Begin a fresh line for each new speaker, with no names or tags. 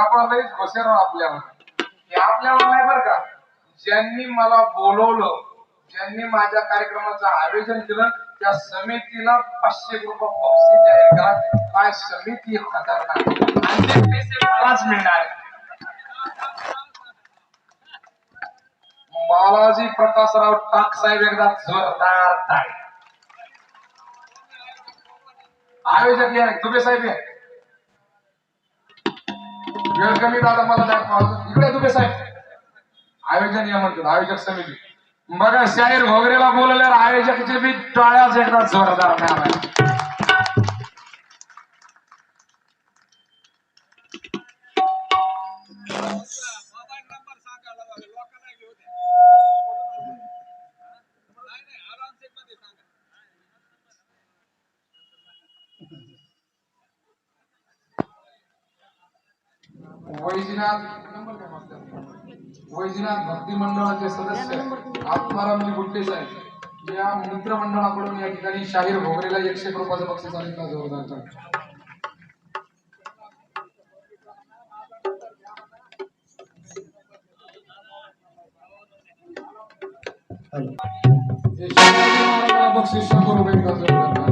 जबाबदारीच घोषर आपल्यावर. हे आपल्यावर नाही बरं का? ज्यांनी मला बोलवलं ज्यांनी माझ्या कार्यक्रमाचं आयोजन केलं त्या समितीला पाचशे रुपये बक्षीस जाहीर करा. काय समिती खतरनाक आणि ते पैसे मलाच मिळणार आहेत. बालाजी प्रकाशराव टाक साहेब एकदा जोरदार टाळी आयोजक या दुबे साहेब या. वेळ कमी दादा मला दाखवा इकडे तुम्ही साहेब. आयोजन या म्हणतात आयोजक समिती. बघा शाहीर भोगरेला बोलल्यावर आयोजकचे बी टाळ्याच एकदा जोरदार
नाही
वैजनाथ वैजनाथ भक्ती मंडळाचे सदस्य आत्मारामजी गुट्टे साहेब. या मित्रमंडळाकडून या ठिकाणी शाहीर भोगरेला एकशे एक रुपयाचं बक्षीस आणि का जोरदार टाळी. बक्षीस शंभर रुपये का जोरदार